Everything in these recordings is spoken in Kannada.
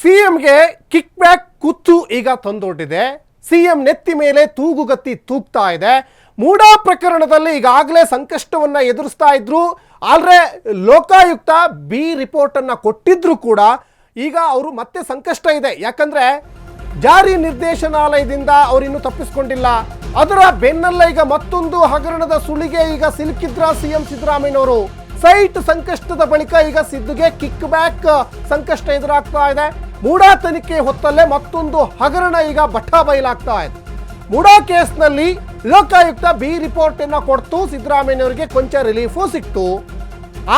ಸಿಎಂಗೆ ಕಿಕ್ ಬ್ಯಾಕ್ ಕುತ್ತು ಈಗ ತಂದೊಡ್ಡಿದೆ. ಸಿಎಂ ನೆತ್ತಿ ಮೇಲೆ ತೂಗುಗತ್ತಿ ತೂಗ್ತಾ ಇದೆ. ಮೂಡಾ ಪ್ರಕರಣದಲ್ಲಿ ಈಗಾಗಲೇ ಸಂಕಷ್ಟವನ್ನು ಎದುರಿಸ್ತಾ ಇದ್ರು. ಆದರೆ ಲೋಕಾಯುಕ್ತ ಬಿ ರಿಪೋರ್ಟನ್ನು ಕೊಟ್ಟಿದ್ರು ಕೂಡ ಈಗ ಅವರು ಮತ್ತೆ ಸಂಕಷ್ಟ ಇದೆ. ಯಾಕಂದ್ರೆ ಜಾರಿ ನಿರ್ದೇಶನಾಲಯದಿಂದ ಅವರಿನ್ನೂ ತಪ್ಪಿಸ್ಕೊಂಡಿಲ್ಲ. ಅದರ ಬೆನ್ನಲ್ಲೇ ಈಗ ಮತ್ತೊಂದು ಹಗರಣದ ಸುಳಿಗೆ ಈಗ ಸಿಲುಕಿದ್ರ ಸಿಎಂ ಸಿದ್ದರಾಮಯ್ಯನವರು. ಸೈಟ್ ಸಂಕಷ್ಟದ ಬಳಿಕ ಈಗ ಸಿದ್ದುಗೆ ಕಿಕ್ ಬ್ಯಾಕ್ ಸಂಕಷ್ಟ ಎದುರಾಗ್ತಾ ಇದೆ. ಮೂಡಾ ತನಿಖೆ ಹೊತ್ತಲ್ಲೇ ಮತ್ತೊಂದು ಹಗರಣ ಈಗ ಭಟ್ಟ ಬಯಲಾಗ್ತಾ ಇದೆ. ಮೂಡಾ ಕೇಸ್ನಲ್ಲಿ ಲೋಕಾಯುಕ್ತ ಬಿ ರಿಪೋರ್ಟ್ ಅನ್ನ ಕೊಡ್ತು. ಸಿದ್ದರಾಮಯ್ಯನವರಿಗೆ ಕೊಂಚ ರಿಲೀಫು ಸಿಕ್ತು.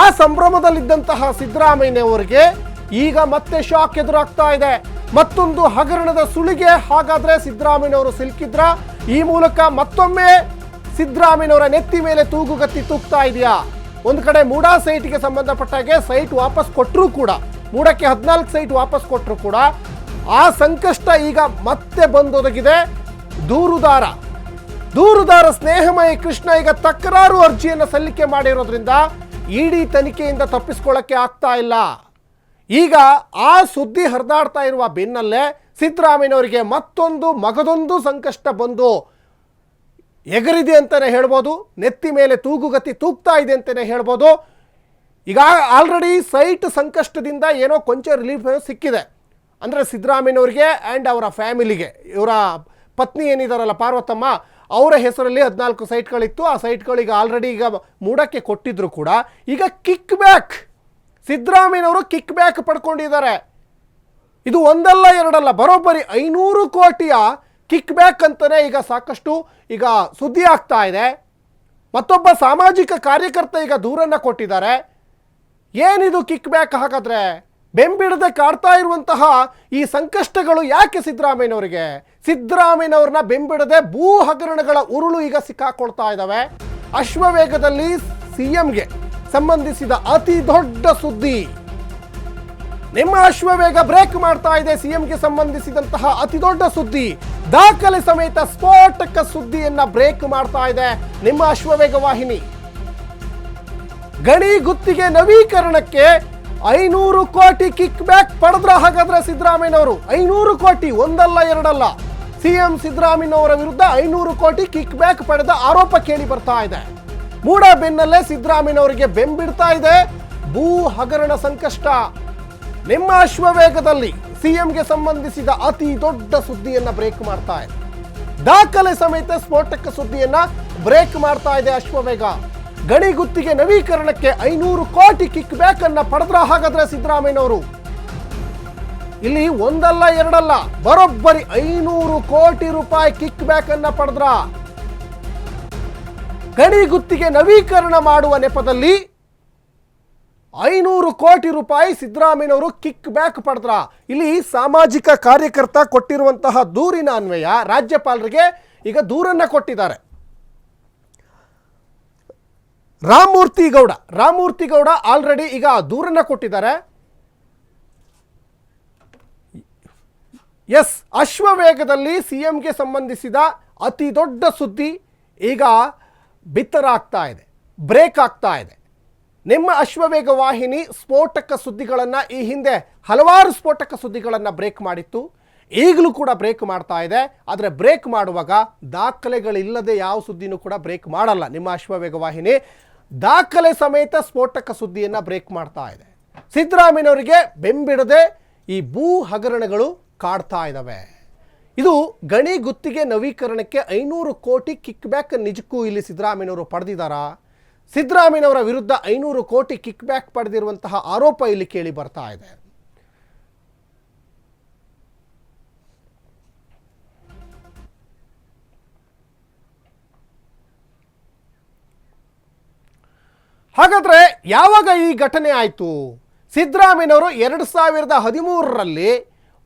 ಆ ಸಂಭ್ರಮದಲ್ಲಿದ್ದಂತಹ ಸಿದ್ದರಾಮಯ್ಯನವರಿಗೆ ಈಗ ಮತ್ತೆ ಶಾಕ್ ಎದುರಾಗ್ತಾ ಇದೆ. ಮತ್ತೊಂದು ಹಗರಣದ ಸುಳಿಗೆ ಹಾಗಾದ್ರೆ ಸಿದ್ದರಾಮಯ್ಯನವರು ಸಿಲುಕಿದ್ರ? ಈ ಮೂಲಕ ಮತ್ತೊಮ್ಮೆ ಸಿದ್ದರಾಮಯ್ಯನವರ ನೆತ್ತಿ ಮೇಲೆ ತೂಗುಗತ್ತಿ ತೂಗ್ತಾ ಇದೆಯಾ? ಒಂದು ಕಡೆ ಮೂಡಾ ಸೈಟ್ಗೆ ಸಂಬಂಧಪಟ್ಟ ಹಾಗೆ ಸೈಟ್ ವಾಪಸ್ ಕೊಟ್ಟರೂ ಕೂಡ, ಮೂಡಕ್ಕೆ ಹದಿನಾಲ್ಕು ಸೈಟ್ ವಾಪಸ್ ಕೊಟ್ಟರು ಕೂಡ ಆ ಸಂಕಷ್ಟ ಈಗ ಮತ್ತೆ ಬಂದೊದಗಿದೆ. ದೂರುದಾರ ದೂರುದಾರ ಸ್ನೇಹಮಯ ಕೃಷ್ಣ ಈಗ ತಕರಾರು ಅರ್ಜಿಯನ್ನು ಸಲ್ಲಿಕೆ ಮಾಡಿರೋದ್ರಿಂದ ಇಡಿ ತನಿಖೆಯಿಂದ ತಪ್ಪಿಸ್ಕೊಳ್ಳಕ್ಕೆ ಆಗ್ತಾ ಇಲ್ಲ. ಈಗ ಆ ಸುದ್ದಿ ಹರಿದಾಡ್ತಾ ಇರುವ ಬೆನ್ನಲ್ಲೇ ಸಿದ್ದರಾಮಯ್ಯನವರಿಗೆ ಮತ್ತೊಂದು ಮಗದೊಂದು ಸಂಕಷ್ಟ ಬಂದು ಎಗರಿದೆ ಅಂತಲೇ ಹೇಳ್ಬೋದು, ನೆತ್ತಿ ಮೇಲೆ ತೂಗುಗತಿ ತೂಗ್ತಾ ಇದೆ ಅಂತಲೇ ಹೇಳ್ಬೋದು. ಈಗ ಆಲ್ರೆಡಿ ಸೈಟ್ ಸಂಕಷ್ಟದಿಂದ ಏನೋ ಕೊಂಚ ರಿಲೀಫ್ ಸಿಕ್ಕಿದೆ. ಅಂದರೆ ಸಿದ್ದರಾಮಯ್ಯನವರಿಗೆ ಆ್ಯಂಡ್ ಅವರ ಫ್ಯಾಮಿಲಿಗೆ ಇವರ ಪತ್ನಿ ಏನಿದಾರಲ್ಲ ಪಾರ್ವತಮ್ಮ, ಅವರ ಹೆಸರಲ್ಲಿ ಹದಿನಾಲ್ಕು ಸೈಟ್ಗಳಿತ್ತು ಆ ಸೈಟ್ಗಳಿಗೆ ಆಲ್ರೆಡಿ ಈಗ ಮೂಡಕ್ಕೆ ಕೊಟ್ಟಿದ್ರು ಕೂಡ. ಈಗ ಕಿಕ್ ಬ್ಯಾಕ್ ಸಿದ್ದರಾಮಯ್ಯನವರು ಕಿಕ್ ಬ್ಯಾಕ್ ಪಡ್ಕೊಂಡಿದ್ದಾರೆ. ಇದು ಒಂದಲ್ಲ ಎರಡಲ್ಲ, ಬರೋಬ್ಬರಿ ಐನೂರು ಕೋಟಿಯ ಕಿಕ್ ಬ್ಯಾಕ್ ಅಂತಲೇ ಈಗ ಸಾಕಷ್ಟು ಈಗ ಸುದ್ದಿ ಆಗ್ತಾ ಇದೆ. ಮತ್ತೊಬ್ಬ ಸಾಮಾಜಿಕ ಕಾರ್ಯಕರ್ತ ಈಗ ದೂರನ್ನ ಕೊಟ್ಟಿದ್ದಾರೆ. ಏನಿದು ಕಿಕ್ ಬ್ಯಾಕ್ ಹಾಗಾದ್ರೆ? ಬೆಂಬಿಡದೆ ಕಾಡ್ತಾ ಇರುವಂತಹ ಈ ಸಂಕಷ್ಟಗಳು ಯಾಕೆ ಸಿದ್ದರಾಮಯ್ಯನವರಿಗೆ? ಸಿದ್ದರಾಮಯ್ಯನವ್ರನ್ನ ಬೆಂಬಿಡದೆ ಭೂ ಹಗರಣಗಳ ಉರುಳು ಈಗ ಸಿಕ್ಕಾಕೊಳ್ತಾ ಇದ್ದಾವೆ ಅಶ್ವವೇಗದಲ್ಲಿ ಸಿಎಂಗೆ ಸಂಬಂಧಿಸಿದ ಅತಿ ದೊಡ್ಡ ಸುದ್ದಿ. ನಿಮ್ಮ ಅಶ್ವವೇಗ ಬ್ರೇಕ್ ಮಾಡ್ತಾ ಇದೆ, ಸಿಎಂಗೆ ಸಂಬಂಧಿಸಿದಂತಹ ಅತಿ ದೊಡ್ಡ ಸುದ್ದಿ. ದಾಖಲೆ ಸಮೇತ ಸ್ಫೋಟಕ ಸುದ್ದಿಯನ್ನ ಬ್ರೇಕ್ ಮಾಡ್ತಾ ಇದೆ ನಿಮ್ಮ ಅಶ್ವವೇಗ ವಾಹಿನಿ. ಗಣಿ ಗುತ್ತಿಗೆ ನವೀಕರಣಕ್ಕೆ ಐನೂರು ಕೋಟಿ ಕಿಕ್ ಬ್ಯಾಕ್ ಪಡೆದ್ರ ಹಾಗಾದ್ರೆ ಸಿದ್ದರಾಮಯ್ಯನವರು. ಐನೂರು ಕೋಟಿ ಒಂದಲ್ಲ ಎರಡಲ್ಲ. ಸಿಎಂ ಸಿದ್ದರಾಮಯ್ಯನವರ ವಿರುದ್ಧ ಐನೂರು ಕೋಟಿ ಕಿಕ್ ಬ್ಯಾಕ್ ಪಡೆದ ಆರೋಪ ಕೇಳಿ ಬರ್ತಾ ಇದೆ. ಮೂಡ ಬೆನ್ನಲ್ಲೇ ಸಿದ್ದರಾಮಯ್ಯನವರಿಗೆ ಬೆಂಬಿಡ್ತಾ ಇದೆ ಭೂ ಹಗರಣ ಸಂಕಷ್ಟ. ನಿಮ್ಮ ಅಶ್ವವೇಗದಲ್ಲಿ ಸಿಎಂಗೆ ಸಂಬಂಧಿಸಿದ ಅತಿ ದೊಡ್ಡ ಸುದ್ದಿಯನ್ನ ಬ್ರೇಕ್ ಮಾಡ್ತಾ ಇದೆ. ದಾಖಲೆ ಸಮೇತ ಸ್ಫೋಟಕ ಸುದ್ದಿಯನ್ನ ಬ್ರೇಕ್ ಮಾಡ್ತಾ ಇದೆ ಅಶ್ವವೇಗ ಗಣಿ ಗುತ್ತಿಗೆ ನವೀಕರಣಕ್ಕೆ ಐನೂರು ಕೋಟಿ ಕಿಕ್ ಬ್ಯಾಕ್ ಅನ್ನ ಪಡೆದ್ರ ಹಾಗಾದ್ರೆ ಸಿದ್ದರಾಮಯ್ಯನವರು? ಇಲ್ಲಿ ಒಂದಲ್ಲ, ಎರಡಲ್ಲ, ಬರೋಬ್ಬರಿ ಐನೂರು ಕೋಟಿ ರೂಪಾಯಿ ಕಿಕ್ ಬ್ಯಾಕ್ ಅನ್ನ ಪಡೆದ್ರ? ಗಣಿ ಗುತ್ತಿಗೆ ನವೀಕರಣ ಮಾಡುವ ನೆಪದಲ್ಲಿ ಐನೂರು ಕೋಟಿ ರೂಪಾಯಿ ಸಿದ್ದರಾಮಯ್ಯನವರು ಕಿಕ್ ಬ್ಯಾಕ್ ಪಡೆದ್ರ. ಇಲ್ಲಿ ಸಾಮಾಜಿಕ ಕಾರ್ಯಕರ್ತ ಕೊಟ್ಟಿರುವಂತಹ ದೂರಿನ ಅನ್ವಯ ರಾಜ್ಯಪಾಲರಿಗೆ ಈಗ ದೂರನ್ನ ಕೊಟ್ಟಿದ್ದಾರೆ. ರಾಮಮೂರ್ತಿ ಗೌಡ ರಾಮಮೂರ್ತಿ ಗೌಡ ಆಲ್ರೆಡಿ ಈಗ ದೂರನ್ನ ಕೊಟ್ಟಿದ್ದಾರೆ. ಎಸ್ ಅಶ್ವವೇಗದಲ್ಲಿ ಸಿಎಂಗೆ ಸಂಬಂಧಿಸಿದ ಅತಿ ದೊಡ್ಡ ಸುದ್ದಿ ಈಗ ಬಿತ್ತರಾಗ್ತಾ ಇದೆ, ಬ್ರೇಕ್ ಆಗ್ತಾ ಇದೆ. ನಿಮ್ಮ ಅಶ್ವವೇಗ ವಾಹಿನಿ ಸ್ಫೋಟಕ ಸುದ್ದಿಗಳನ್ನು ಈ ಹಿಂದೆ ಹಲವಾರು ಸ್ಫೋಟಕ ಸುದ್ದಿಗಳನ್ನು ಬ್ರೇಕ್ ಮಾಡಿತ್ತು. ಈಗಲೂ ಕೂಡ ಬ್ರೇಕ್ ಮಾಡ್ತಾ ಇದೆ. ಆದರೆ ಬ್ರೇಕ್ ಮಾಡುವಾಗ ದಾಖಲೆಗಳಿಲ್ಲದೆ ಯಾವ ಸುದ್ದಿನೂ ಕೂಡ ಬ್ರೇಕ್ ಮಾಡಲ್ಲ ನಿಮ್ಮ ಅಶ್ವವೇಗ ವಾಹಿನಿ. ದಾಖಲೆ ಸಮೇತ ಸ್ಫೋಟಕ ಸುದ್ದಿಯನ್ನು ಬ್ರೇಕ್ ಮಾಡ್ತಾ ಇದೆ. ಸಿದ್ದರಾಮಯ್ಯನವರಿಗೆ ಬೆಂಬಿಡದೆ ಈ ಭೂ ಹಗರಣಗಳು ಕಾಡ್ತಾ ಇದ್ದಾವೆ ಇದು ಗಣಿ ಗುತ್ತಿಗೆ ನವೀಕರಣಕ್ಕೆ ಐನೂರು ಕೋಟಿ ಕಿಕ್ ಬ್ಯಾಕ್ ನಿಜಕ್ಕೂ ಇಲ್ಲಿ ಸಿದ್ದರಾಮಯ್ಯನವರು ಪಡೆದಿದ್ದಾರಾ? ಸಿದ್ದರಾಮಯ್ಯನವರ ವಿರುದ್ಧ ಐನೂರು ಕೋಟಿ ಕಿಕ್ ಬ್ಯಾಕ್ ಪಡೆದಿರುವಂತಹ ಆರೋಪ ಇಲ್ಲಿ ಕೇಳಿ ಬರ್ತಾ ಇದೆ. ಹಾಗಾದ್ರೆ ಯಾವಾಗ ಈ ಘಟನೆ ಆಯಿತು? ಸಿದ್ದರಾಮಯ್ಯನವರು ಎರಡು ಸಾವಿರದ ಹದಿಮೂರರಲ್ಲಿ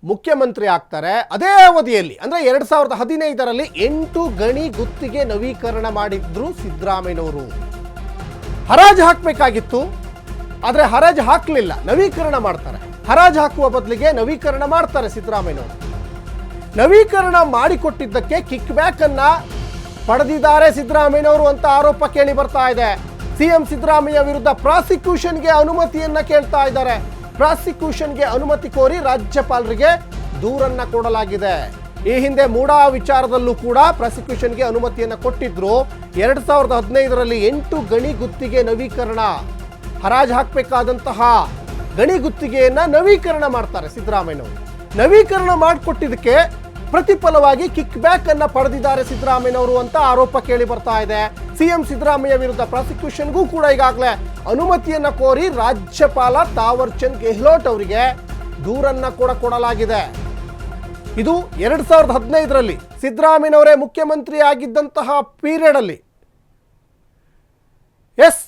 ಮುಖ್ಯಮಂತ್ರಿ ಆಗ್ತಾರೆ. ಅದೇ ಅವಧಿಯಲ್ಲಿ, ಅಂದರೆ ಎರಡು ಸಾವಿರದ ಹದಿನೈದರಲ್ಲಿ ಎಂಟು ಗಣಿ ಗುತ್ತಿಗೆ ನವೀಕರಣ ಮಾಡಿದ್ರು ಸಿದ್ದರಾಮಯ್ಯನವರು. ಹರಾಜು ಹಾಕಬೇಕಾಗಿತ್ತು, ಆದರೆ ಹರಾಜು ಹಾಕಲಿಲ್ಲ, ನವೀಕರಣ ಮಾಡ್ತಾರೆ. ಹರಾಜು ಹಾಕುವ ಬದಲಿಗೆ ನವೀಕರಣ ಮಾಡ್ತಾರೆ ಸಿದ್ದರಾಮಯ್ಯನವರು. ನವೀಕರಣ ಮಾಡಿಕೊಟ್ಟಿದ್ದಕ್ಕೆ ಕಿಕ್ ಬ್ಯಾಕ್ ಅನ್ನ ಪಡೆದಿದ್ದಾರೆ ಸಿದ್ದರಾಮಯ್ಯನವರು ಅಂತ ಆರೋಪ ಕೇಳಿ ಬರ್ತಾ ಇದೆ. ಸಿಎಂ ಸಿದ್ದರಾಮಯ್ಯ ವಿರುದ್ಧ ಪ್ರಾಸಿಕ್ಯೂಷನ್ಗೆ ಅನುಮತಿಯನ್ನ ಕೇಳ್ತಾ ಇದ್ದಾರೆ. ಪ್ರಾಸಿಕ್ಯೂಷನ್ಗೆ ಅನುಮತಿ ಕೋರಿ ರಾಜ್ಯಪಾಲರಿಗೆ ದೂರನ್ನ ಕೊಡಲಾಗಿದೆ. ಈ ಹಿಂದೆ ಮೂಡಾ ವಿಚಾರದಲ್ಲೂ ಕೂಡ ಪ್ರಾಸಿಕ್ಯೂಷನ್ಗೆ ಅನುಮತಿಯನ್ನು ಕೊಟ್ಟಿದ್ರು. ಎರಡ್ ಸಾವಿರದ ಹದಿನೈದರಲ್ಲಿ ಎಂಟು ಗಣಿ ಗುತ್ತಿಗೆ ನವೀಕರಣ. ಹರಾಜು ಹಾಕಬೇಕಾದಂತಹ ಗಣಿ ಗುತ್ತಿಗೆಯನ್ನ ನವೀಕರಣ ಮಾಡ್ತಾರೆ ಸಿದ್ದರಾಮಯ್ಯನವರು. ನವೀಕರಣ ಮಾಡಿಕೊಟ್ಟಿದ್ದಕ್ಕೆ ಪ್ರತಿಫಲವಾಗಿ ಕಿಕ್ ಬ್ಯಾಕ್ ಅನ್ನ ಪಡೆದಿದ್ದಾರೆ ಸಿದ್ದರಾಮಯ್ಯನವರು ಅಂತ ಆರೋಪ ಕೇಳಿ ಬರ್ತಾ ಇದೆ. ಸಿಎಂ ಸಿದ್ದರಾಮಯ್ಯ ವಿರುದ್ಧ ಪ್ರಾಸಿಕ್ಯೂಷನ್ಗೂ ಕೂಡ ಈಗಾಗಲೇ ಅನುಮತಿಯನ್ನ ಕೋರಿ ರಾಜ್ಯಪಾಲ ತಾವರ್ ಚಂದ್ ಗೆಹ್ಲೋಟ್ ಅವರಿಗೆ ದೂರನ್ನ ಕೂಡ ಕೊಡಲಾಗಿದೆ. ಇದು ಎರಡು ಸಾವಿರದ ಹದಿನೈದರಲ್ಲಿ ಸಿದ್ದರಾಮಯ್ಯನವರೇ ಮುಖ್ಯಮಂತ್ರಿ ಆಗಿದ್ದಂತಹ ಪೀರಿಯಡ್ ಅಲ್ಲಿ ಎಸ್,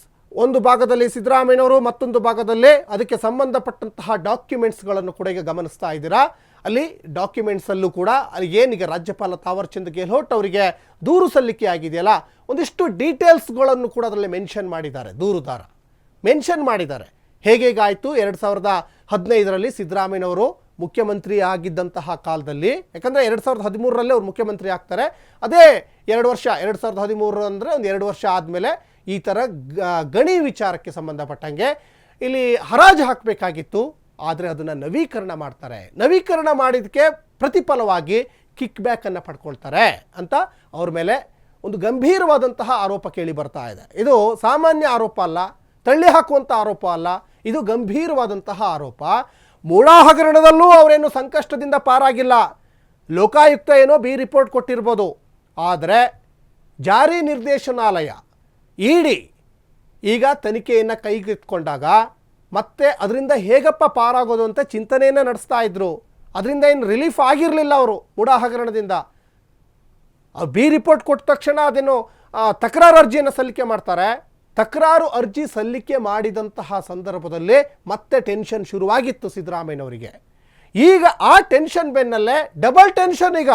ಒಂದು ಭಾಗದಲ್ಲಿ ಸಿದ್ದರಾಮಯ್ಯನವರು, ಮತ್ತೊಂದು ಭಾಗದಲ್ಲಿ ಅದಕ್ಕೆ ಸಂಬಂಧಪಟ್ಟಂತಹ ಡಾಕ್ಯುಮೆಂಟ್ಸ್ಗಳನ್ನು ಕೂಡ ಈಗ ಗಮನಿಸ್ತಾ ಇದ್ದೀರಾ? ಅಲ್ಲಿ ಡಾಕ್ಯುಮೆಂಟ್ಸ್ ಅಲ್ಲೂ ಕೂಡ ಅಲ್ಲಿ ಏನೀಗ ರಾಜ್ಯಪಾಲ ತಾವರ್ಚಂದ್ರ ಗೆಹ್ಲೋಟ್ ಅವರಿಗೆ ದೂರು ಸಲ್ಲಿಕೆ ಆಗಿದೆಯಲ್ಲ? ಒಂದಿಷ್ಟು ಡೀಟೇಲ್ಸ್ಗಳನ್ನು ಕೂಡ ಅದರಲ್ಲಿ ಮೆನ್ಷನ್ ಮಾಡಿದ್ದಾರೆ ದೂರುದಾರ ಮೆನ್ಷನ್ ಮಾಡಿದ್ದಾರೆ. ಹೇಗೇಗಾಯಿತು? ಎರಡು ಸಾವಿರದ ಹದಿನೈದರಲ್ಲಿ ಸಿದ್ದರಾಮಯ್ಯನವರು ಮುಖ್ಯಮಂತ್ರಿ ಆಗಿದ್ದಂತಹ ಕಾಲದಲ್ಲಿ, ಯಾಕಂದರೆ ಎರಡು ಸಾವಿರದ ಹದಿಮೂರರಲ್ಲೇ ಅವ್ರು ಮುಖ್ಯಮಂತ್ರಿ ಆಗ್ತಾರೆ. ಅದೇ ಎರಡು ವರ್ಷ, ಎರಡು ಸಾವಿರದ ಹದಿಮೂರು ಅಂದರೆ ಒಂದು ಎರಡು ವರ್ಷ ಆದಮೇಲೆ ಈ ಥರ ಗಣಿ ವಿಚಾರಕ್ಕೆ ಸಂಬಂಧಪಟ್ಟಂಗೆ ಇಲ್ಲಿ ಹರಾಜು ಹಾಕಬೇಕಾಗಿತ್ತು. ಆದರೆ ಅದನ್ನು ನವೀಕರಣ ಮಾಡ್ತಾರೆ. ನವೀಕರಣ ಮಾಡಿದಕ್ಕೆ ಪ್ರತಿಫಲವಾಗಿ ಕಿಕ್ ಬ್ಯಾಕನ್ನು ಪಡ್ಕೊಳ್ತಾರೆ ಅಂತ ಅವ್ರ ಮೇಲೆ ಒಂದು ಗಂಭೀರವಾದಂತಹ ಆರೋಪ ಕೇಳಿ ಬರ್ತಾ ಇದೆ. ಇದು ಸಾಮಾನ್ಯ ಆರೋಪ ಅಲ್ಲ, ತಳ್ಳಿ ಹಾಕುವಂಥ ಆರೋಪ ಅಲ್ಲ, ಇದು ಗಂಭೀರವಾದಂತಹ ಆರೋಪ. ಮೂಡಾ ಹಗರಣದಲ್ಲೂ ಅವರೇನು ಸಂಕಷ್ಟದಿಂದ ಪಾರಾಗಿಲ್ಲ. ಲೋಕಾಯುಕ್ತ ಏನೋ ಬಿ ರಿಪೋರ್ಟ್ ಕೊಟ್ಟಿರ್ಬೋದು. ಆದರೆ ಜಾರಿ ನಿರ್ದೇಶನಾಲಯ, ಇಡಿ ಈಗ ತನಿಖೆಯನ್ನು ಕೈಗೆತ್ಕೊಂಡಾಗ ಮತ್ತೆ ಅದರಿಂದ ಹೇಗಪ್ಪ ಪಾರಾಗೋದು ಅಂತ ಚಿಂತನೆಯನ್ನು ನಡೆಸ್ತಾ ಇದ್ರು. ಅದರಿಂದ ಏನು ರಿಲೀಫ್ ಆಗಿರಲಿಲ್ಲ ಅವರು ಮೂಡಾ ಹಗರಣದಿಂದ ಬಿ ರಿಪೋರ್ಟ್ ಕೊಟ್ಟ ತಕ್ಷಣ ಅದೇನು ತಕರಾರು ಅರ್ಜಿಯನ್ನು ಸಲ್ಲಿಕೆ ಮಾಡ್ತಾರೆ. ತಕರಾರು ಅರ್ಜಿ ಸಲ್ಲಿಕೆ ಮಾಡಿದಂತಹ ಸಂದರ್ಭದಲ್ಲೇ ಮತ್ತೆ ಟೆನ್ಷನ್ ಶುರುವಾಗಿತ್ತು ಸಿದ್ದರಾಮಯ್ಯನವರಿಗೆ. ಈಗ ಆ ಟೆನ್ಷನ್ ಬೆನ್ನಲ್ಲೇ ಡಬಲ್ ಟೆನ್ಷನ್ ಈಗ.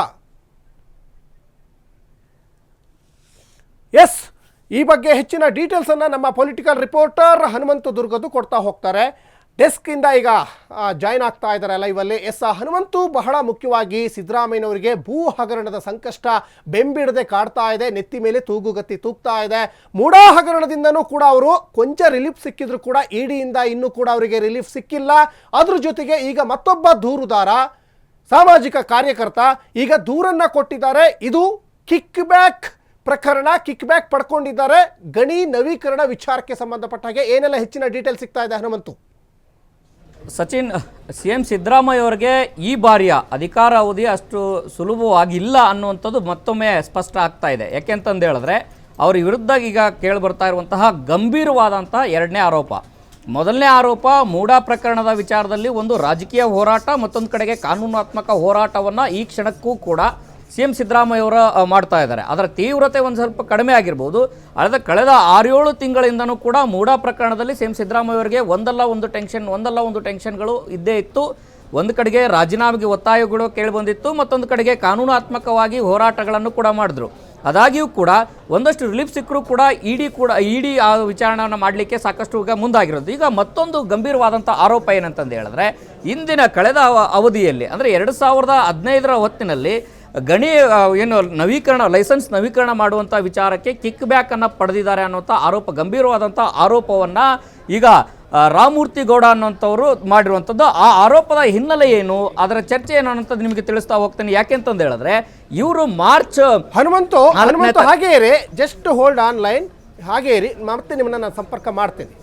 ಎಸ್, ಈ ಬಗ್ಗೆ ಹೆಚ್ಚಿನ ಡೀಟೇಲ್ಸನ್ನು ನಮ್ಮ ಪೊಲಿಟಿಕಲ್ ರಿಪೋರ್ಟರ್ ಹನುಮಂತ ದುರ್ಗದು ಕೊಡ್ತಾ ಹೋಗ್ತಾರೆ. ಡೆಸ್ಕಿಂದ ಈಗ ಜಾಯ್ನ್ ಆಗ್ತಾ ಇದ್ದಾರೆ ಲೈವಲ್ಲಿ ಎಸ್ ಹನುಮಂತು ಬಹಳ ಮುಖ್ಯವಾಗಿ ಸಿದ್ದರಾಮಯ್ಯನವರಿಗೆ ಭೂ ಹಗರಣದ ಸಂಕಷ್ಟ ಬೆಂಬಿಡದೆ ಕಾಡ್ತಾ ಇದೆ. ನೆತ್ತಿ ಮೇಲೆ ತೂಗುಗತ್ತಿ ತೂಗ್ತಾ ಇದೆ. ಮೂಡಾ ಹಗರಣದಿಂದನೂ ಕೂಡ ಅವರು ಕೊಂಚ ರಿಲೀಫ್ ಸಿಕ್ಕಿದ್ರು ಕೂಡ ಇಡಿಯಿಂದ ಇನ್ನೂ ಕೂಡ ಅವರಿಗೆ ರಿಲೀಫ್ ಸಿಕ್ಕಿಲ್ಲ. ಅದ್ರ ಜೊತೆಗೆ ಈಗ ಮತ್ತೊಬ್ಬ ದೂರುದಾರ, ಸಾಮಾಜಿಕ ಕಾರ್ಯಕರ್ತ, ಈಗ ದೂರನ್ನ ಕೊಟ್ಟಿದ್ದಾರೆ. ಇದು ಕಿಕ್ ಬ್ಯಾಕ್ ಪ್ರಕರಣ. ಕಿಕ್ ಬ್ಯಾಕ್ ಪಡ್ಕೊಂಡಿದ್ದಾರೆ. ಗಣಿ ನವೀಕರಣ ವಿಚಾರಕ್ಕೆ ಸಂಬಂಧಪಟ್ಟ ಹಾಗೆ ಏನೆಲ್ಲ ಹೆಚ್ಚಿನ ಡೀಟೇಲ್ ಸಿಗ್ತಾ ಇದೆ ಹನುಮಂತು? ಸಚಿನ್ ಸಿ ಎಂ ಸಿದ್ದರಾಮಯ್ಯ ಅವರಿಗೆ ಈ ಬಾರಿಯ ಅಧಿಕಾರ ಅವಧಿ ಅಷ್ಟು ಸುಲಭವಾಗಿಲ್ಲ ಅನ್ನುವಂಥದ್ದು ಮತ್ತೊಮ್ಮೆ ಸ್ಪಷ್ಟ ಆಗ್ತಾ ಇದೆ. ಯಾಕೆಂತಂದು ಹೇಳಿದ್ರೆ, ಅವ್ರ ವಿರುದ್ಧ ಈಗ ಕೇಳಿ ಬರ್ತಾ ಇರುವಂತಹ ಗಂಭೀರವಾದಂತಹ ಎರಡನೇ ಆರೋಪ. ಮೊದಲನೇ ಆರೋಪ, ಮೂಡಾ ಪ್ರಕರಣದ ವಿಚಾರದಲ್ಲಿ ಒಂದು ರಾಜಕೀಯ ಹೋರಾಟ, ಮತ್ತೊಂದು ಕಡೆಗೆ ಕಾನೂನಾತ್ಮಕ ಹೋರಾಟವನ್ನು ಈ ಕ್ಷಣಕ್ಕೂ ಕೂಡ ಸಿ ಎಂ ಸಿದ್ದರಾಮಯ್ಯ ಅವರ ಮಾಡ್ತಾ ಇದ್ದಾರೆ. ಅದರ ತೀವ್ರತೆ ಒಂದು ಸ್ವಲ್ಪ ಕಡಿಮೆ ಆಗಿರ್ಬೋದು. ಅಲ್ಲದೆ ಕಳೆದ ಆರೇಳು ತಿಂಗಳಿಂದನೂ ಕೂಡ ಮೂಡಾ ಪ್ರಕರಣದಲ್ಲಿ ಸಿ ಎಂ ಸಿದ್ದರಾಮಯ್ಯವರಿಗೆ ಒಂದಲ್ಲ ಒಂದು ಟೆನ್ಷನ್, ಒಂದಲ್ಲ ಒಂದು ಟೆನ್ಷನ್ಗಳು ಇದ್ದೇ ಇತ್ತು. ಒಂದು ಕಡೆಗೆ ರಾಜೀನಾಮೆಗೆ ಒತ್ತಾಯಗಳು ಕೇಳಿಬಂದಿತ್ತು ಮತ್ತೊಂದು ಕಡೆಗೆ ಕಾನೂನಾತ್ಮಕವಾಗಿ ಹೋರಾಟಗಳನ್ನು ಕೂಡ ಮಾಡಿದ್ರು. ಅದಾಗಿಯೂ ಕೂಡ ಒಂದಷ್ಟು ರಿಲೀಫ್ ಸಿಕ್ಕರೂ ಕೂಡ ಇಡಿ ಕೂಡ, ಇಡಿ, ಆ, ವಿಚಾರಣೆಯನ್ನು ಮಾಡಲಿಕ್ಕೆ ಸಾಕಷ್ಟು ಈಗ ಮುಂದಾಗಿರೋದು. ಈಗ ಮತ್ತೊಂದು ಗಂಭೀರವಾದಂಥ ಆರೋಪ ಏನಂತಂದು ಹೇಳಿದ್ರೆ, ಇಂದಿನ ಕಳೆದ ಅವ- ಅವಧಿಯಲ್ಲಿ, ಅಂದರೆ ಎರಡು ಸಾವಿರದ ಹದಿನೈದರ ಹೊತ್ತಿನಲ್ಲಿ ಗಣಿ ಏನು ನವೀಕರಣ ಲೈಸೆನ್ಸ್ ನವೀಕರಣ ಮಾಡುವಂಥ ವಿಚಾರಕ್ಕೆ ಕಿಕ್ ಬ್ಯಾಕನ್ನು ಪಡೆದಿದ್ದಾರೆ ಅನ್ನೋಂಥ ಆರೋಪ ಗಂಭೀರವಾದಂಥ ಆರೋಪವನ್ನು ಈಗ ರಾಮೂರ್ತಿ ಗೌಡ ಅನ್ನೋಂಥವ್ರು ಮಾಡಿರುವಂಥದ್ದು. ಆ ಆರೋಪದ ಹಿನ್ನೆಲೆ ಏನು? ಅದರ ಚರ್ಚೆ ಏನು ಅನ್ನೋಂಥದ್ದು ನಿಮಗೆ ತಿಳಿಸ್ತಾ ಹೋಗ್ತೇನೆ. ಯಾಕೆಂತಂದು ಹೇಳಿದ್ರೆ ಇವರು ಮಾರ್ಚ್ ಹನುಮಂತು ಹನುಮಂತ ಹಾಗೇ ಜಸ್ಟ್ ಹೋಲ್ಡ್ ಆನ್ಲೈನ್ ಹಾಗೇ ಇರಿ ಮತ್ತೆ ನಿಮ್ಮನ್ನ ನಾನು ಸಂಪರ್ಕ ಮಾಡ್ತೇನೆ.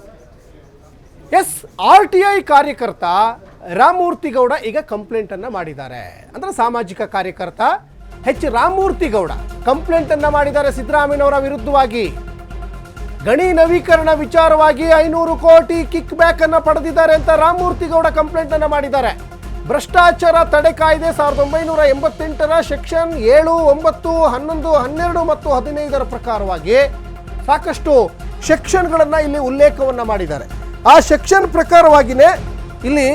ಎಸ್, ಆರ್ ಟಿ ಐ ಕಾರ್ಯಕರ್ತ ರಾಮಮೂರ್ತಿಗೌಡ ಈಗ ಕಂಪ್ಲೇಂಟ್ ಅನ್ನ ಮಾಡಿದ್ದಾರೆ. ಅಂದ್ರೆ ಸಾಮಾಜಿಕ ಕಾರ್ಯಕರ್ತ ಎಚ್ ರಾಮಮೂರ್ತಿಗೌಡ ಕಂಪ್ಲೇಂಟ್ ಅನ್ನ ಮಾಡಿದ್ದಾರೆ ಸಿದ್ದರಾಮಯ್ಯನವರ ವಿರುದ್ಧವಾಗಿ. ಗಣಿ ನವೀಕರಣ ವಿಚಾರವಾಗಿ ಐನೂರು ಕೋಟಿ ಕಿಕ್ ಬ್ಯಾಕ್ ಅನ್ನ ಪಡೆದಿದ್ದಾರೆ ಅಂತ ರಾಮಮೂರ್ತಿಗೌಡ ಕಂಪ್ಲೇಂಟ್ ಅನ್ನ ಮಾಡಿದ್ದಾರೆ. ಭ್ರಷ್ಟಾಚಾರ ತಡೆ ಕಾಯ್ದೆ ಸಾವಿರದ ಒಂಬೈನೂರ ಎಂಬತ್ತೆಂಟರ ಸೆಕ್ಷನ್ ಏಳು, ಒಂಬತ್ತು, ಹನ್ನೊಂದು, ಹನ್ನೆರಡು ಮತ್ತು ಹದಿನೈದರ ಪ್ರಕಾರವಾಗಿ ಸಾಕಷ್ಟು ಸೆಕ್ಷನ್ಗಳನ್ನು ಇಲ್ಲಿ ಉಲ್ಲೇಖವನ್ನು ಮಾಡಿದ್ದಾರೆ. ಆ ಸೆಕ್ಷನ್ ಪ್ರಕಾರವಾಗಿಯೇ ಇಲ್ಲಿ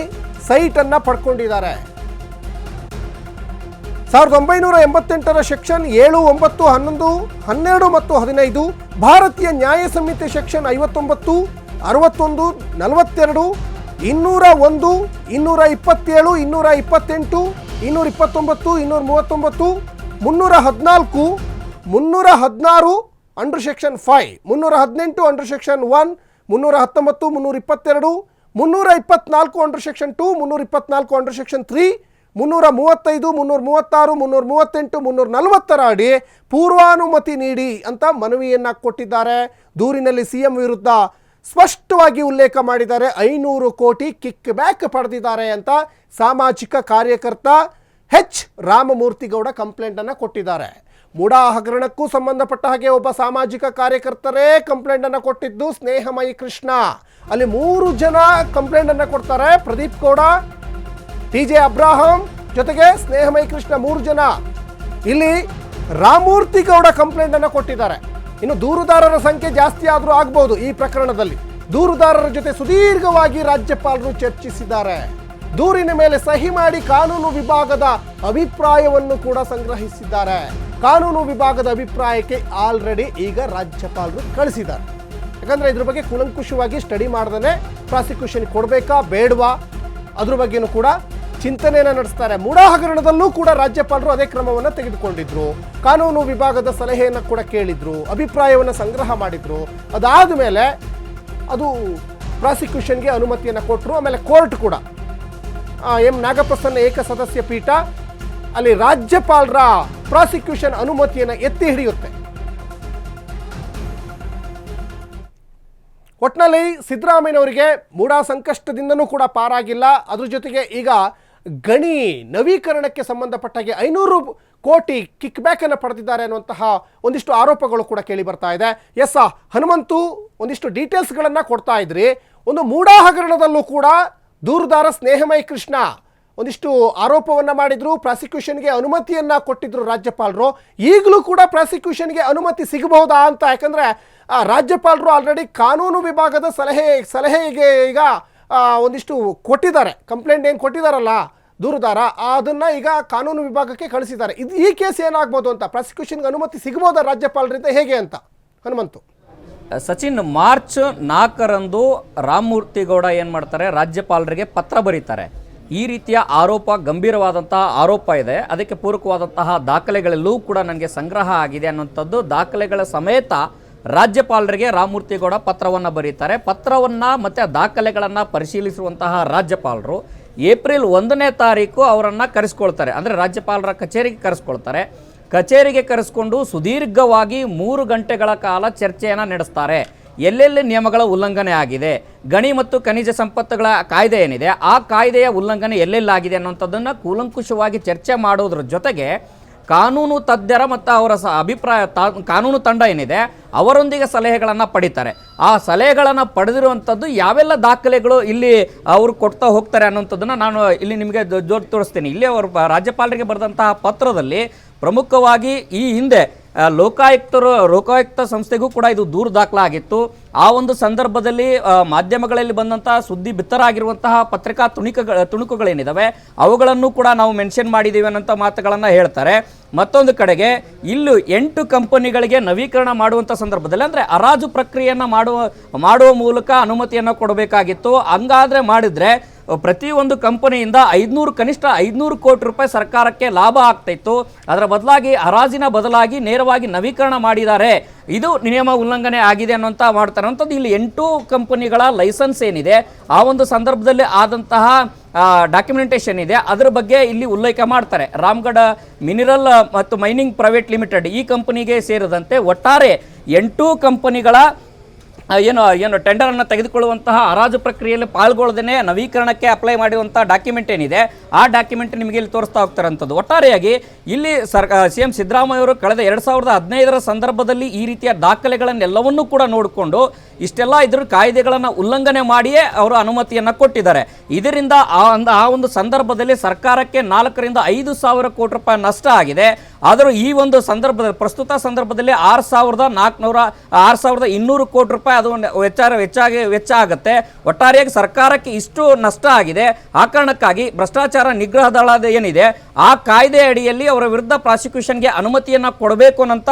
ಸೈಟನ್ನು ಪಡ್ಕೊಂಡಿದ್ದಾರೆ. ಸಾವಿರದ ಒಂಬೈನೂರ ಎಂಬತ್ತೆಂಟರ ಸೆಕ್ಷನ್ ಏಳು, ಒಂಬತ್ತು, ಹನ್ನೊಂದು, ಹನ್ನೆರಡು ಮತ್ತು ಹದಿನೈದು, ಭಾರತೀಯ ನ್ಯಾಯ ಸಂಹಿತೆ ಸೆಕ್ಷನ್ ಐವತ್ತೊಂಬತ್ತು, ಅರವತ್ತೊಂದು, ನಲವತ್ತೆರಡು, ಇನ್ನೂರ ಒಂದು, ಇನ್ನೂರ ಇಪ್ಪತ್ತೇಳು, ಇನ್ನೂರ ಇಪ್ಪತ್ತೆಂಟು, ಇನ್ನೂರ ಇಪ್ಪತ್ತೊಂಬತ್ತು, ಇನ್ನೂರ ಮೂವತ್ತೊಂಬತ್ತು, ಮುನ್ನೂರ ಹದಿನಾಲ್ಕು, ಮುನ್ನೂರ ಹದಿನಾರು, ಅಂಡರ್ ಸೆಕ್ಷನ್ ಫೈವ್, ಮುನ್ನೂರ ಹದಿನೆಂಟು, ಅಂಡರ್ ಸೆಕ್ಷನ್ ಒನ್ ಮುನ್ನೂರ ಹತ್ತೊಂಬತ್ತು ಮುನ್ನೂರ ಇಪ್ಪತ್ತೆರಡು ಮುನ್ನೂರ ಇಪ್ಪತ್ನಾಲ್ಕು ಅಂಡರ್ ಸೆಕ್ಷನ್ ಟು ಮುನ್ನೂರ ಇಪ್ಪತ್ನಾಲ್ಕು ಅಂಡರ್ ಸೆಕ್ಷನ್ ತ್ರೀ ಮುನ್ನೂರ ಮೂವತ್ತೈದು ಮುನ್ನೂರ ಮೂವತ್ತಾರು ಮುನ್ನೂರ ಮೂವತ್ತೆಂಟು ಮುನ್ನೂರ ನಲವತ್ತರ ಅಡಿ ಪೂರ್ವಾನುಮತಿ ನೀಡಿ ಅಂತ ಮನವಿಯನ್ನು ಕೊಟ್ಟಿದ್ದಾರೆ. ದೂರಿನಲ್ಲಿ ಸಿ ಎಂ ವಿರುದ್ಧ ಸ್ಪಷ್ಟವಾಗಿ ಉಲ್ಲೇಖ ಮಾಡಿದ್ದಾರೆ. ಐನೂರು ಕೋಟಿ ಕಿಕ್ ಬ್ಯಾಕ್ ಪಡೆದಿದ್ದಾರೆ ಅಂತ ಸಾಮಾಜಿಕ ಕಾರ್ಯಕರ್ತ ಎಚ್ ರಾಮಮೂರ್ತಿಗೌಡ ಕಂಪ್ಲೇಂಟನ್ನು ಕೊಟ್ಟಿದ್ದಾರೆ. ಮೂಡಾ ಹಗರಣಕ್ಕೂ ಸಂಬಂಧಪಟ್ಟ ಹಾಗೆ ಒಬ್ಬ ಸಾಮಾಜಿಕ ಕಾರ್ಯಕರ್ತರೇ ಕಂಪ್ಲೇಂಟನ್ನು ಕೊಟ್ಟಿದ್ದು ಸ್ನೇಹಮಯಿ ಕೃಷ್ಣ. ಅಲ್ಲಿ ಮೂರು ಜನ ಕಂಪ್ಲೇಂಟನ್ನು ಕೊಡ್ತಾರೆ. Pradeep Gowda, T J Abraham ಜೊತೆಗೆ ಸ್ನೇಹಮಯಿ ಕೃಷ್ಣ ಮೂರು ಜನ. ಇಲ್ಲಿ ರಾಮೂರ್ತಿ ಗೌಡ ಕಂಪ್ಲೇಂಟ್ ಅನ್ನು ಕೊಟ್ಟಿದ್ದಾರೆ. ಇನ್ನು ದೂರುದಾರರ ಸಂಖ್ಯೆ ಜಾಸ್ತಿ ಆದರೂ ಆಗ್ಬೋದು ಈ ಪ್ರಕರಣದಲ್ಲಿ. ದೂರುದಾರರ ಜೊತೆ ಸುದೀರ್ಘವಾಗಿ ರಾಜ್ಯಪಾಲರು ಚರ್ಚಿಸಿದ್ದಾರೆ. ದೂರಿನ ಮೇಲೆ ಸಹಿ ಮಾಡಿ ಕಾನೂನು ವಿಭಾಗದ ಅಭಿಪ್ರಾಯವನ್ನು ಕೂಡ ಸಂಗ್ರಹಿಸಿದ್ದಾರೆ. ಕಾನೂನು ವಿಭಾಗದ ಅಭಿಪ್ರಾಯಕ್ಕೆ ಆಲ್ರೆಡಿ ಈಗ ರಾಜ್ಯಪಾಲರು ಕಳಿಸಿದ್ದಾರೆ. ಯಾಕಂದ್ರೆ ಇದ್ರ ಬಗ್ಗೆ ಕುಲಂಕುಷವಾಗಿ ಸ್ಟಡಿ ಮಾಡ್ದೇ ಪ್ರಾಸಿಕ್ಯೂಷನ್ ಕೊಡಬೇಕಾ, ಬೇಡವಾ? ಅದ್ರ ಬಗ್ಗೆನೂ ಕೂಡ ಚಿಂತನೆಯನ್ನು ನಡೆಸ್ತಾರೆ. ಮೂಡಾ ಹಗರಣದಲ್ಲೂ ಕೂಡ ರಾಜ್ಯಪಾಲರು ಅದೇ ಕ್ರಮವನ್ನು ತೆಗೆದುಕೊಂಡಿದ್ರು. ಕಾನೂನು ವಿಭಾಗದ ಸಲಹೆಯನ್ನು ಕೂಡ ಕೇಳಿದ್ರು, ಅಭಿಪ್ರಾಯವನ್ನು ಸಂಗ್ರಹ ಮಾಡಿದ್ರು. ಅದಾದ ಮೇಲೆ ಅದು ಪ್ರಾಸಿಕ್ಯೂಷನ್ಗೆ ಅನುಮತಿಯನ್ನು ಕೊಟ್ಟರು ಆಮೇಲೆ ಕೋರ್ಟ್ ಕೂಡ. ಎಂ ನಾಗಪ್ರಸನ್ನ ಏಕ ಸದಸ್ಯ ಪೀಠ ಅಲ್ಲಿ ರಾಜ್ಯಪಾಲರ ಪ್ರಾಸಿಕ್ಯೂಷನ್ ಅನುಮತಿಯನ್ನು ಎತ್ತಿ ಹಿಡಿಯುತ್ತೆ. ಒಟ್ನಲ್ಲಿ ಸಿದ್ದರಾಮಯ್ಯನವರಿಗೆ ಮೂಡಾ ಸಂಕಷ್ಟದಿಂದನೂ ಕೂಡ ಪಾರಾಗಿಲ್ಲ. ಅದ್ರ ಜೊತೆಗೆ ಈಗ ಗಣಿ ನವೀಕರಣಕ್ಕೆ ಸಂಬಂಧಪಟ್ಟಾಗೆ ಐನೂರು ಕೋಟಿ ಕಿಕ್ ಬ್ಯಾಕನ್ನು ಪಡೆದಿದ್ದಾರೆ ಅನ್ನುವಂತಹ ಒಂದಿಷ್ಟು ಆರೋಪಗಳು ಕೂಡ ಕೇಳಿ ಬರ್ತಾ ಇದೆ. ಎಸ್ ಹನುಮಂತು ಒಂದಿಷ್ಟು ಡೀಟೇಲ್ಸ್ಗಳನ್ನು ಕೊಡ್ತಾ ಇದ್ರಿ. ಒಂದು ಮೂಡಾ ಹಗರಣದಲ್ಲೂ ಕೂಡ ದೂರದಾರ ಸ್ನೇಹಮಯ ಕೃಷ್ಣ ಒಂದಿಷ್ಟು ಆರೋಪವನ್ನ ಮಾಡಿದ್ರು, ಪ್ರಾಸಿಕ್ಯೂಷನ್ಗೆ ಅನುಮತಿಯನ್ನ ಕೊಟ್ಟಿದ್ರು ರಾಜ್ಯಪಾಲರು. ಈಗಲೂ ಕೂಡ ಪ್ರಾಸಿಕ್ಯೂಷನ್ಗೆ ಅನುಮತಿ ಸಿಗಬಹುದಾ ಅಂತ? ಯಾಕಂದ್ರೆ ರಾಜ್ಯಪಾಲರು ಆಲ್ರೆಡಿ ಕಾನೂನು ವಿಭಾಗದ ಸಲಹೆ, ಸಲಹೆಗೆ ಈಗ ಒಂದಿಷ್ಟು ಕೊಟ್ಟಿದ್ದಾರೆ. ಕಂಪ್ಲೇಂಟ್ ಏನು ಕೊಟ್ಟಿದ್ದಾರಲ್ಲ, ದೂರುದಾರ, ಅದನ್ನ ಈಗ ಕಾನೂನು ವಿಭಾಗಕ್ಕೆ ಕಳಿಸಿದ್ದಾರೆ. ಇದು ಈ ಕೇಸ್ ಏನಾಗ್ಬೋದು ಅಂತ? ಪ್ರಾಸಿಕ್ಯೂಷನ್ಗೆ ಅನುಮತಿ ಸಿಗಬಹುದಾ ರಾಜ್ಯಪಾಲರಿಂದ? ಹೇಗೆ ಅಂತ? ಹನುಮಂತು. ಸಚಿನ್ ಮಾರ್ಚ್ ನಾಲ್ಕರಂದು ರಾಮಮೂರ್ತಿಗೌಡ ಏನು ಮಾಡ್ತಾರೆ, ರಾಜ್ಯಪಾಲರಿಗೆ ಪತ್ರ ಬರೀತಾರೆ. ಈ ರೀತಿಯ ಆರೋಪ, ಗಂಭೀರವಾದಂತಹ ಆರೋಪ ಇದೆ. ಅದಕ್ಕೆ ಪೂರಕವಾದಂತಹ ದಾಖಲೆಗಳಲ್ಲೂ ಕೂಡ ನನಗೆ ಸಂಗ್ರಹ ಆಗಿದೆ ಅನ್ನುವಂಥದ್ದು. ದಾಖಲೆಗಳ ಸಮೇತ ರಾಜ್ಯಪಾಲರಿಗೆ ರಾಮಮೂರ್ತಿಗೌಡ ಪತ್ರವನ್ನು ಬರೀತಾರೆ. ಪತ್ರವನ್ನು ಮತ್ತು ದಾಖಲೆಗಳನ್ನು ಪರಿಶೀಲಿಸುವಂತಹ ರಾಜ್ಯಪಾಲರು ಏಪ್ರಿಲ್ ಒಂದನೇ ತಾರೀಕು ಅವರನ್ನು ಕರೆಸ್ಕೊಳ್ತಾರೆ. ಅಂದರೆ ರಾಜ್ಯಪಾಲರ ಕಚೇರಿಗೆ ಕರೆಸ್ಕೊಳ್ತಾರೆ. ಕಚೇರಿಗೆ ಕರೆಸ್ಕೊಂಡು ಸುದೀರ್ಘವಾಗಿ ಮೂರು ಗಂಟೆಗಳ ಕಾಲ ಚರ್ಚೆಯನ್ನು ನಡೆಸ್ತಾರೆ. ಎಲ್ಲೆಲ್ಲಿ ನಿಯಮಗಳ ಉಲ್ಲಂಘನೆ ಆಗಿದೆ, ಗಣಿ ಮತ್ತು ಖನಿಜ ಸಂಪತ್ತುಗಳ ಕಾಯ್ದೆ ಏನಿದೆ, ಆ ಕಾಯ್ದೆಯ ಉಲ್ಲಂಘನೆ ಎಲ್ಲೆಲ್ಲಾಗಿದೆ ಅನ್ನೋಂಥದ್ದನ್ನು ಕೂಲಂಕುಷವಾಗಿ ಚರ್ಚೆ ಮಾಡೋದ್ರ ಜೊತೆಗೆ ಕಾನೂನು ತಜ್ಞರ ಮತ್ತು ಅವರ ಸ ಅಭಿಪ್ರಾಯ ತಾ, ಕಾನೂನು ತಂಡ ಏನಿದೆ, ಅವರೊಂದಿಗೆ ಸಲಹೆಗಳನ್ನು ಪಡಿತಾರೆ. ಆ ಸಲಹೆಗಳನ್ನು ಪಡೆದಿರುವಂಥದ್ದು ಯಾವೆಲ್ಲ ದಾಖಲೆಗಳು ಇಲ್ಲಿ ಅವರು ಕೊಡ್ತಾ ಹೋಗ್ತಾರೆ ಅನ್ನೋಂಥದ್ದನ್ನು ನಾನು ಇಲ್ಲಿ ನಿಮಗೆ ಜೋರ್ ತೋರಿಸ್ತೀನಿ. ಇಲ್ಲಿ ಅವರು ರಾಜ್ಯಪಾಲರಿಗೆ ಬರೆದಂತಹ ಪತ್ರದಲ್ಲಿ ಪ್ರಮುಖವಾಗಿ ಈ ಹಿಂದೆ ಲೋಕಾಯುಕ್ತರು, ಲೋಕಾಯುಕ್ತ ಸಂಸ್ಥೆಗೂ ಕೂಡ ಇದು ದೂರು ದಾಖಲಾಗಿತ್ತು. ಆ ಒಂದು ಸಂದರ್ಭದಲ್ಲಿ ಮಾಧ್ಯಮಗಳಲ್ಲಿ ಬಂದಂತಹ ಸುದ್ದಿ ಬಿತ್ತರಾಗಿರುವಂತಹ ಪತ್ರಿಕಾ ತುಣಿಕ ತುಣುಕುಗಳೇನಿದಾವೆ, ಅವುಗಳನ್ನು ಕೂಡ ನಾವು ಮೆನ್ಷನ್ ಮಾಡಿದ್ದೀವಿ ಅನ್ನೋಂಥ ಮಾತುಗಳನ್ನು ಹೇಳ್ತಾರೆ. ಮತ್ತೊಂದು ಕಡೆಗೆ, ಇಲ್ಲೂ ಎಂಟು ಕಂಪನಿಗಳಿಗೆ ನವೀಕರಣ ಮಾಡುವಂಥ ಸಂದರ್ಭದಲ್ಲಿ, ಅಂದರೆ ಹರಾಜು ಪ್ರಕ್ರಿಯೆಯನ್ನು ಮಾಡುವ ಮಾಡುವ ಮೂಲಕ ಅನುಮತಿಯನ್ನು ಕೊಡಬೇಕಾಗಿತ್ತು. ಹಂಗಾದರೆ ಮಾಡಿದ್ರೆ ಪ್ರತಿಯೊಂದು ಕಂಪನಿಯಿಂದ ಐದುನೂರು, ಕನಿಷ್ಠ ಐದುನೂರು ಕೋಟಿ ರೂಪಾಯಿ ಸರ್ಕಾರಕ್ಕೆ ಲಾಭ ಆಗ್ತಾಯಿತ್ತು ಅದರ ಬದಲಾಗಿ ಹರಾಜಿನ ಬದಲಾಗಿ ನೇರವಾಗಿ ನವೀಕರಣ ಮಾಡಿದ್ದಾರೆ. ಇದು ನಿಯಮ ಉಲ್ಲಂಘನೆ ಆಗಿದೆ ಅನ್ನೋಂಥ ಮಾಡ್ತಾರೆ. ಅಂಥದ್ದು ಇಲ್ಲಿ ಎಂಟು ಕಂಪನಿಗಳ ಲೈಸೆನ್ಸ್ ಏನಿದೆ, ಆ ಒಂದು ಸಂದರ್ಭದಲ್ಲಿ ಆದಂತಹ ಡಾಕ್ಯುಮೆಂಟೇಷನ್ ಇದೆ. ಅದರ ಬಗ್ಗೆ ಇಲ್ಲಿ ಉಲ್ಲೇಖ ಮಾಡ್ತಾರೆ. ರಾಮ್ಗಢ ಮಿನರಲ್ ಮತ್ತು ಮೈನಿಂಗ್ ಪ್ರೈವೇಟ್ ಲಿಮಿಟೆಡ್ ಈ ಕಂಪನಿಗೆ ಸೇರಿದಂತೆ ಒಟ್ಟಾರೆ ಎಂಟು ಕಂಪನಿಗಳ ಏನು ಏನು ಟೆಂಡರನ್ನು ತೆಗೆದುಕೊಳ್ಳುವಂತಹ ಹರಾಜು ಪ್ರಕ್ರಿಯೆಯಲ್ಲಿ ಪಾಲ್ಗೊಳ್ಳದೇ ನವೀಕರಣಕ್ಕೆ ಅಪ್ಲೈ ಮಾಡಿರುವಂಥ ಡಾಕ್ಯುಮೆಂಟ್ ಏನಿದೆ, ಆ ಡಾಕ್ಯುಮೆಂಟ್ ನಿಮಗೆ ಇಲ್ಲಿ ತೋರಿಸ್ತಾ ಹೋಗ್ತಾರಂಥದ್ದು ಒಟ್ಟಾರೆಯಾಗಿ ಇಲ್ಲಿ ಸರ್ ಸಿ ಎಂ ಸಿದ್ದರಾಮಯ್ಯ ಅವರು ಕಳೆದ ಎರಡು ಸಾವಿರದ ಹದಿನೈದರ ಸಂದರ್ಭದಲ್ಲಿ ಈ ರೀತಿಯ ದಾಖಲೆಗಳನ್ನೆಲ್ಲವನ್ನೂ ಕೂಡ ನೋಡಿಕೊಂಡು ಇಷ್ಟೆಲ್ಲ ಇದ್ರ ಕಾಯ್ದೆಗಳನ್ನು ಉಲ್ಲಂಘನೆ ಮಾಡಿಯೇ ಅವರು ಅನುಮತಿಯನ್ನು ಕೊಟ್ಟಿದ್ದಾರೆ. ಇದರಿಂದ ಆ ಒಂದು ಆ ಒಂದು ಸಂದರ್ಭದಲ್ಲಿ ಸರ್ಕಾರಕ್ಕೆ ನಾಲ್ಕರಿಂದ ಐದು ಸಾವಿರ ಕೋಟಿ ರೂಪಾಯಿ ನಷ್ಟ ಆಗಿದೆ. ಆದರೂ ಈ ಒಂದು ಸಂದರ್ಭದಲ್ಲಿ, ಪ್ರಸ್ತುತ ಸಂದರ್ಭದಲ್ಲಿ ಆರು ಸಾವಿರದ ನಾಲ್ಕುನೂರ, ಆರು ಸಾವಿರದ ಇನ್ನೂರು ಕೋಟಿ ರೂಪಾಯಿ ಅದು ವೆಚ್ಚ ವೆಚ್ಚಾಗಿ ವೆಚ್ಚ ಆಗುತ್ತೆ ಒಟ್ಟಾರೆಯಾಗಿ ಸರ್ಕಾರಕ್ಕೆ ಇಷ್ಟು ನಷ್ಟ ಆಗಿದೆ. ಆ ಕಾರಣಕ್ಕಾಗಿ ಭ್ರಷ್ಟಾಚಾರ ನಿಗ್ರಹ ದಳದ ಏನಿದೆ ಆ ಕಾಯ್ದೆ ಅಡಿಯಲ್ಲಿ ಅವರ ವಿರುದ್ಧ ಪ್ರಾಸಿಕ್ಯೂಷನ್ಗೆ ಅನುಮತಿಯನ್ನು ಕೊಡಬೇಕು ಅನ್ನೋಂಥ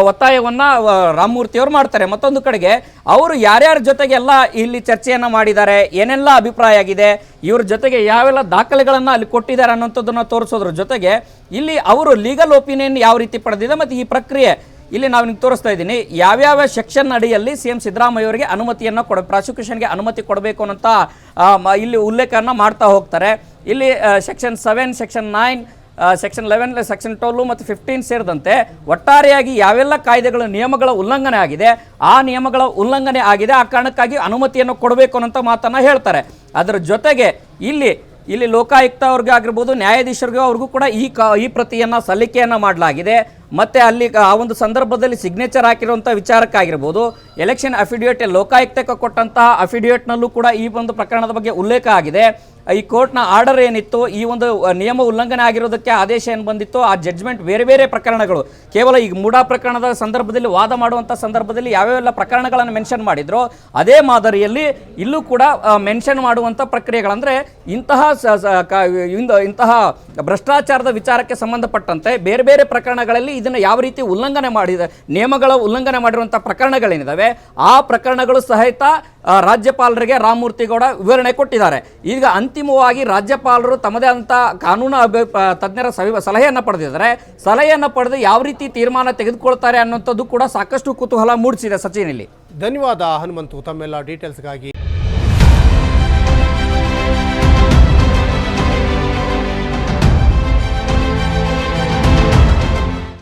ಒತ್ತಾಯವನ್ನು ಒತ್ತಾಯವನ್ನ ಆ, ರಾಮಮೂರ್ತಿ ಅವರು ಮಾಡ್ತಾರೆ. ಮತ್ತೊಂದು ಕಡೆಗೆ ಅವರು ಯಾರ್ಯಾರ ಜೊತೆಗೆಲ್ಲ ಇಲ್ಲಿ ಚರ್ಚೆಯನ್ನ ಮಾಡಿದ್ದಾರೆ ಏನೆಲ್ಲ ಅಭಿಪ್ರಾಯ ಆಗಿದೆ ಇವ್ರ ಜೊತೆಗೆ ಯಾವೆಲ್ಲ ದಾಖಲೆಗಳನ್ನು ಅಲ್ಲಿ ಕೊಟ್ಟಿದ್ದಾರೆ ಅನ್ನೋಂಥದ್ದನ್ನು ತೋರಿಸೋದ್ರ ಜೊತೆಗೆ ಇಲ್ಲಿ ಅವರು ಲೀಗಲ್ ಒಪಿನಿಯನ್ ಯಾವ ರೀತಿ ಪಡೆದಿದೆ ಮತ್ತು ಈ ಪ್ರಕ್ರಿಯೆ ಇಲ್ಲಿ ನಾವು ನಿಮ್ಗೆ ತೋರಿಸ್ತಾ ಇದ್ದೀನಿ, ಯಾವ್ಯಾವ ಸೆಕ್ಷನ್ ಅಡಿಯಲ್ಲಿ ಸಿ ಎಂ ಸಿದ್ದರಾಮಯ್ಯ ಅವರಿಗೆ ಅನುಮತಿಯನ್ನು ಕೊಡ ಪ್ರಾಸಿಕ್ಯೂಷನ್ಗೆ ಅನುಮತಿ ಕೊಡಬೇಕು ಮ- ಇಲ್ಲಿ ಉಲ್ಲೇಖನ ಮಾಡ್ತಾ ಹೋಗ್ತಾರೆ. ಇಲ್ಲಿ section seven section nine section eleven section twelve ಮತ್ತು ಫಿಫ್ಟೀನ್ ಸೇರಿದಂತೆ ಒಟ್ಟಾರೆಯಾಗಿ ಯಾವೆಲ್ಲ ಕಾಯ್ದೆಗಳ ನಿಯಮಗಳ ಉಲ್ಲಂಘನೆ ಆಗಿದೆ, ಆ ನಿಯಮಗಳ ಉಲ್ಲಂಘನೆ ಆಗಿದೆ, ಆ ಕಾರಣಕ್ಕಾಗಿ ಅನುಮತಿಯನ್ನು ಕೊಡಬೇಕು ಅನ್ನೋಂಥ ಮಾತನ್ನು ಹೇಳ್ತಾರೆ. ಅದರ ಜೊತೆಗೆ ಇಲ್ಲಿ ಇಲ್ಲಿ ಲೋಕಾಯುಕ್ತ ಅವ್ರಿಗೆ ಆಗಿರ್ಬೋದು ನ್ಯಾಯಾಧೀಶರಿಗೂ ಅವ್ರಿಗೂ ಕೂಡ ಈ ಕ, ಈ ಪ್ರತಿಯನ್ನು ಸಲ್ಲಿಕೆಯನ್ನು ಮಾಡಲಾಗಿದೆ. ಮತ್ತು ಅಲ್ಲಿ ಆ ಒಂದು ಸಂದರ್ಭದಲ್ಲಿ ಸಿಗ್ನೇಚರ್ ಹಾಕಿರುವಂಥ ವಿಚಾರಕ್ಕಾಗಿರ್ಬೋದು ಎಲೆಕ್ಷನ್ ಅಫಿಡಿಯೇಟ್ ಲೋಕಾಯುಕ್ತಕ್ಕೆ ಕೊಟ್ಟಂತಹ ಅಫಿಡಿಯೇಟ್ನಲ್ಲೂ ಕೂಡ ಈ ಒಂದು ಪ್ರಕರಣದ ಬಗ್ಗೆ ಉಲ್ಲೇಖ ಆಗಿದೆ. ಈ ಕೋರ್ಟ್ನ ಆರ್ಡರ್ ಏನಿತ್ತು, ಈ ಒಂದು ನಿಯಮ ಉಲ್ಲಂಘನೆ ಆಗಿರೋದಕ್ಕೆ ಆದೇಶ ಏನು ಬಂದಿತ್ತು, ಆ ಜಡ್ಜ್ಮೆಂಟ್ ಬೇರೆ ಬೇರೆ ಪ್ರಕರಣಗಳು, ಕೇವಲ ಈಗ ಮೂಡಾ ಪ್ರಕರಣದ ಸಂದರ್ಭದಲ್ಲಿ ವಾದ ಮಾಡುವಂಥ ಸಂದರ್ಭದಲ್ಲಿ ಯಾವ್ಯಾವೆಲ್ಲ ಪ್ರಕರಣಗಳನ್ನು ಮೆನ್ಷನ್ ಮಾಡಿದ್ರು, ಅದೇ ಮಾದರಿಯಲ್ಲಿ ಇಲ್ಲೂ ಕೂಡ ಮೆನ್ಷನ್ ಮಾಡುವಂಥ ಪ್ರಕ್ರಿಯೆಗಳಂದ್ರೆ ಇಂತಹ ಇಂತಹ ಭ್ರಷ್ಟಾಚಾರದ ವಿಚಾರಕ್ಕೆ ಸಂಬಂಧಪಟ್ಟಂತೆ ಬೇರೆ ಬೇರೆ ಪ್ರಕರಣಗಳಲ್ಲಿ ಇದನ್ನು ಯಾವ ರೀತಿ ಉಲ್ಲಂಘನೆ ಮಾಡಿದ, ನಿಯಮಗಳ ಉಲ್ಲಂಘನೆ ಮಾಡಿರುವಂಥ ಪ್ರಕರಣಗಳೇನಿದಾವೆ, ಆ ಪ್ರಕರಣಗಳು ಸಹಿತ ರಾಜ್ಯಪಾಲರಿಗೆ ರಾಮಮೂರ್ತಿಗೌಡ ವಿವರಣೆ ಕೊಟ್ಟಿದ್ದಾರೆ. ಈಗ ಅಂತಿಮವಾಗಿ ರಾಜ್ಯಪಾಲರು ತಮ್ಮದೇ ಆದಂಥ ಕಾನೂನು ಅಭಿ ತಜ್ಞರ ಸವಿ ಸಲಹೆಯನ್ನು ಪಡೆದಿದ್ದಾರೆ. ಸಲಹೆಯನ್ನು ಪಡೆದು ಯಾವ ರೀತಿ ತೀರ್ಮಾನ ತೆಗೆದುಕೊಳ್ತಾರೆ ಅನ್ನೋಂಥದ್ದು ಕೂಡ ಸಾಕಷ್ಟು ಕುತೂಹಲ ಮೂಡಿಸಿದೆ ಸಚಿನ್ ಇಲ್ಲಿ. ಧನ್ಯವಾದ ಹನುಮಂತು ತಮ್ಮೆಲ್ಲ ಡೀಟೇಲ್ಸ್ಗಾಗಿ.